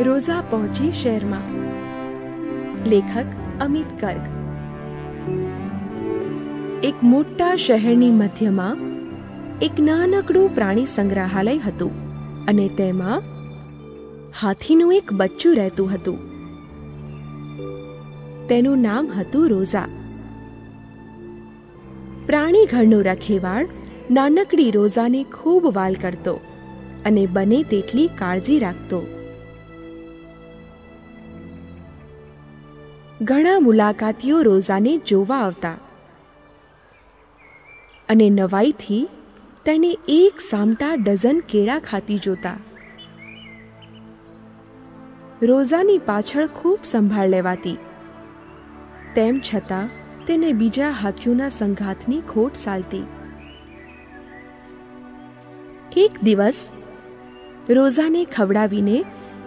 રોઝા પહોંચી શહેરમાં. લેખક અમિત ગર્ગ. એક મોટા શહેરની મધ્યમાં એક નાનકડું પ્રાણી સંગ્રહાલય હતું અને તેમાં હાથીનું એક બચ્ચું રહેતું હતું. તેનું નામ હતું રોઝા. પ્રાણી ઘરનો રખેવાળ નાનકડી રોઝાને ખૂબ વાલ કરતો અને બને તેટલી કાળજી રાખતો. ઘણા મુલાકાતીઓ રોઝાને જોવા આવતા અને નવાઈથી તેને એક સામટા ડઝન કેળા ખાતી જોતા. રોઝાની પાછળ ખૂબ સંભાળ લેવાતી. તેમ છતાં તેને બીજા હાથીઓના સંઘાતની ખોટ સાલતી. એક દિવસ રોઝાને ખવડાવીને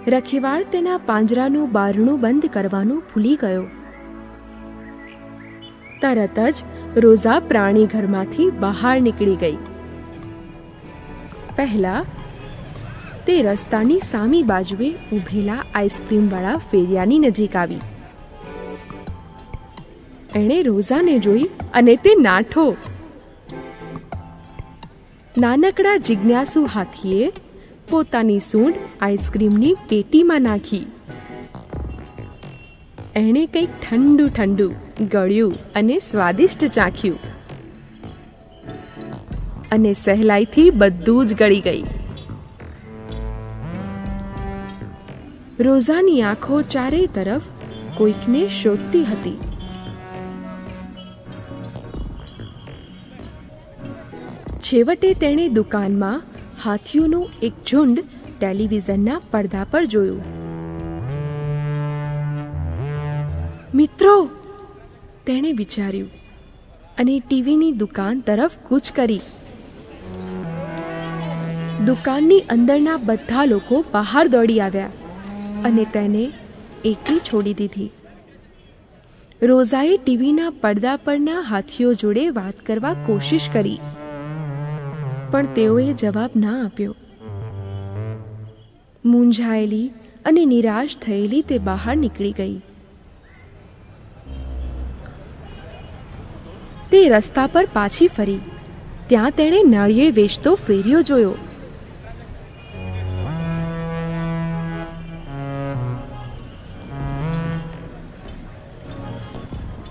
રખેવાળ તેના પાંજરાનું બારણું બંધ કરવાનું ભૂલી ગયો. તરત જ રોઝા પ્રાણી ઘરમાંથી બહાર નીકળી ગઈ. પહેલા તે રસ્તાની સામી બાજુએ ઊભેલા આઈસ્ક્રીમવાળા ફેરિયાની નજીક આવી. એણે રોઝાને જોઈ અને તે નાઠો નાનકડા જિજ્ઞાસુ હાથીએ પોતાની સૂંઢ આઈસ્ક્રીમની પેટીમાં નાખી. એણે કંઈક ઠંડુ ઠંડુ ગળ્યું અને સ્વાદિષ્ટ ચાખ્યું. અને સહેલાઈથી બધું જ ગળી ગઈ. રોઝાની આંખો ચારે તરફ કોઈકને શોધતી હતી. છેવટે તેણે દુકાનમાં હાથીઓનું એક ઝુંડ ટેલિવિઝનના પડદા પર જોયું. મિત્રો, તેણે વિચાર્યું અને ટીવીની દુકાન તરફ કૂચ કરી. દુકાનની અંદરના બધા લોકો બહાર દોડી આવ્યા અને તેને એકલી છોડી દીધી. રોઝાએ ટીવીના પડદા પરના હાથીઓ જોડે વાત કરવા કોશિશ કરી. પણ તેઓએ જવાબ ના આપ્યો. મૂંઝાયેલી અને નિરાશ થયેલી તે બહાર નીકળી ગઈ. તે રસ્તા પર પાછી ફરી. ત્યાં તેણે નાળિયેર વેચતો ફેર્યો જોયો.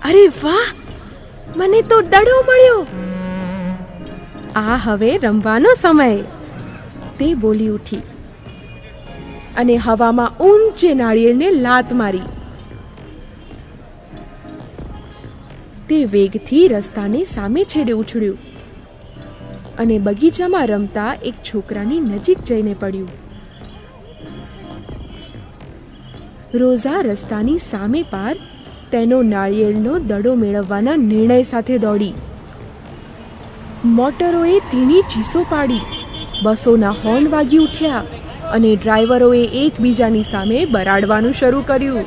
અરે વાહ! મને તો દડો મળ્યો! આ હવે રમવાનો સમય. તે બોલી ઉઠી અને હવામાં ઊંચે નાળિયેરને લાત મારી. તે વેગથી રસ્તાની સામે છેડે ઉછળ્યું અને બગીચામાં રમતા એક છોકરાની નજીક જઈને પડ્યું. રોઝા રસ્તાની સામે પાર તેનો નાળિયેરનો દડો મેળવવાના નિર્ણય સાથે દોડી. મોટરોએ તેની ચીસો પાડી. બસોના હોર્ન વાગી ઉઠ્યા અને ડ્રાઈવરોએ એકબીજાની સામે બરાડવાનું શરૂ કર્યું.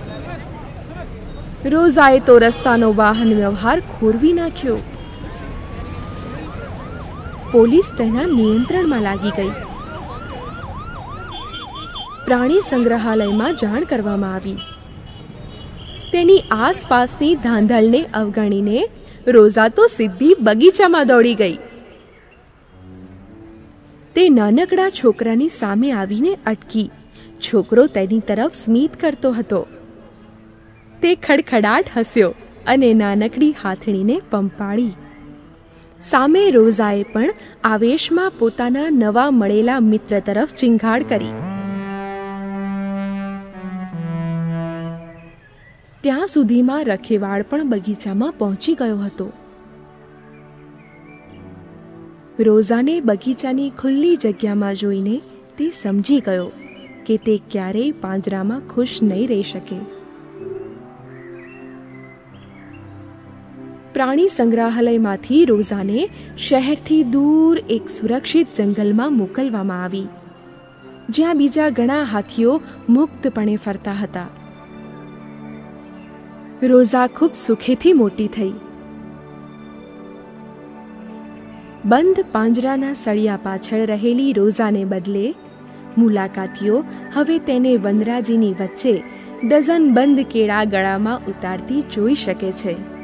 રોઝાએ તો રસ્તાનો વાહન વ્યવહાર ખોરવી નાખ્યો. પોલીસ તેના નિયંત્રણમાં લાગી ગઈ. પ્રાણી સંગ્રહાલયમાં જાણ કરવામાં આવી. તેની આસપાસની ધાંધલને અવગણીને રોઝા તો સીધી બગીચામાં દોડી ગઈ. તે નાનકડા છોકરાની સામે આવીને અટકી. છોકરો તેની તરફ સ્મિત કરતો હતો. તે ખડખડાટ હસ્યો અને નાનકડી હાથણીને પંપાળી. સામે રોઝાએ પણ આવેશમાં પોતાના નવા મળેલા મિત્ર તરફ ચિંગાડ કરી. ત્યાં સુધીમાં રખેવાળ પણ બગીચામાં પહોંચી ગયો હતો. રોઝાને બગીચાની ખુલ્લી જગ્યામાં જોઈને તે સમજી ગયો કે તે ક્યારેય પાંજરામાં ખુશ નહીં રહી શકે. પ્રાણી સંગ્રહાલયમાંથી રોઝાને શહેરથી દૂર એક સુરક્ષિત જંગલમાં મોકલવામાં આવી, જ્યાં બીજા ઘણા હાથીઓ મુક્તપણે ફરતા હતા. રોઝા ખૂબ સુખેથી મોટી થઈ. બંધ પાંજરાના સળિયા પાછળ રહેલી રોઝાને બદલે મુલાકાતીઓ હવે તેને વનરાજીની વચ્ચે ડઝન બંધ કેળા ગળામાં ઉતારતી જોઈ શકે છે.